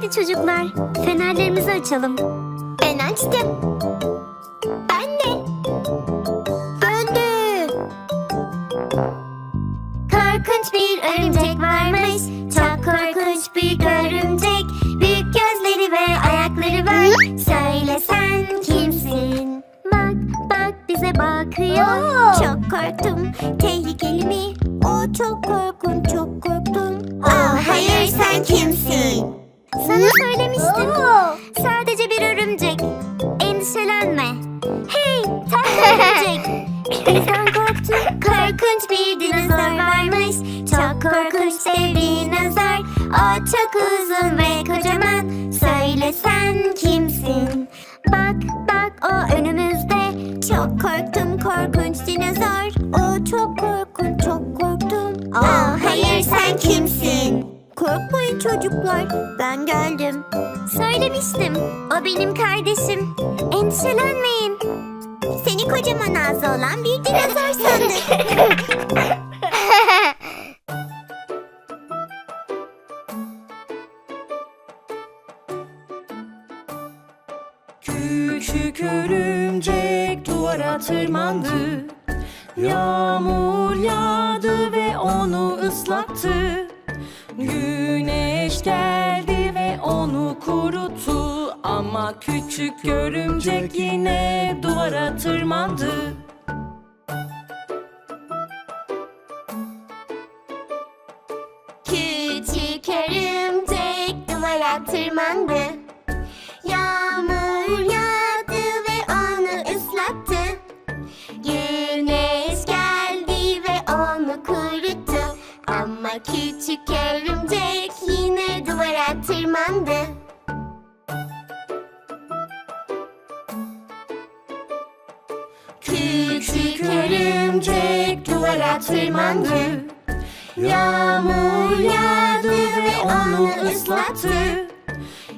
çocuklar. Fenerlerimizi açalım. Ben açtım. Ben de. De. Korkunç bir örümcek varmış. Çok korkunç bir örümcek. Büyük gözleri ve ayakları var. Söyle sen kimsin? Bak bak bize bakıyor. Çok korktum. Tehlikeli mi? O çok korkunç, çok Sen korktun. Korkunç bir dinozor varmış. Çok korkunç dev dinozor. O çok uzun ve kocaman. Söyle sen kimsin? Bak bak o önümüzde. Çok korktum korkunç dinozor. O çok korkunç çok korktum. Aa, hayır sen kimsin? Korkmayın çocuklar. Ben geldim. Söylemiştim. O benim kardeşim. Endişelenmeyin. Seni kocaman ağzı olan bir dinozor sandık. Küçük örümcek duvara tırmandı. Yağmur yağdı ve onu ıslattı. Güneş geldi ve onu kuruttu Ama küçük örümcek yine duvara tırmandı Küçük örümcek duvara tırmandı. Yağmur yağdı ve onu ıslattı. Güneş geldi ve onu kuruttu. Ama küçük örümcek yine duvara tırmandı. Örümcek duvara tırmandı. Yağmur yağdı ve onu ıslattı.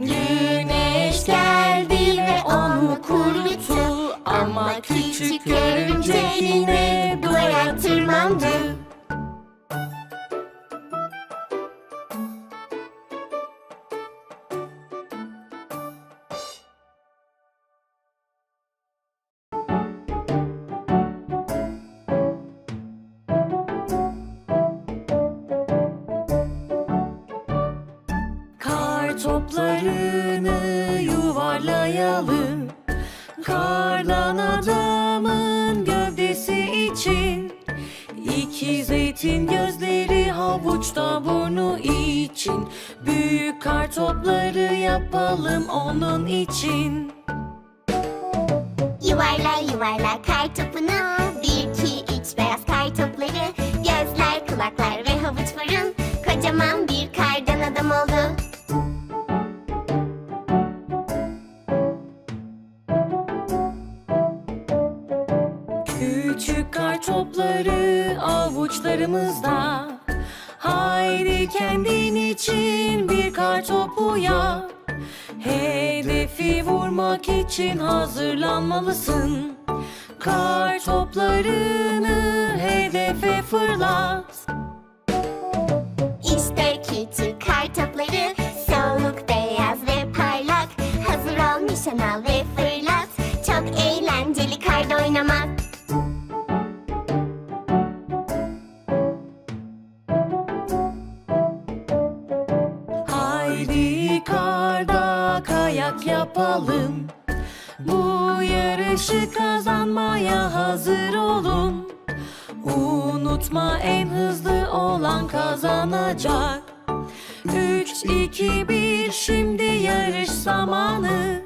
Güneş geldi ve onu kuruttu. Ama küçük örümcek yine duvara tırmandı. Toplarını yuvarlayalım. Kardan adamın gövdesi için. İki zeytin gözleri havuçta burnu için. Büyük kar topları yapalım onun için. Yuvarla yuvarla kar topunu Bir, iki, üç beyaz kar topları. Gözler, kulaklar ve havuç burun Kocaman bir kardan adam oldu topları avuçlarımızda. Haydi kendin için bir kar topu yap. Hedefi vurmak için hazırlanmalısın. Kar toplarını hedefe fırlat. İşte küçük kar topları Soğuk, beyaz ve parlak. Hazır ol nişan al ve fırlat. Çok eğlenceli karda oynamak yapalım. Bu yarışı kazanmaya hazır olun. Unutma en hızlı olan kazanacak. Üç, iki, bir, şimdi yarış zamanı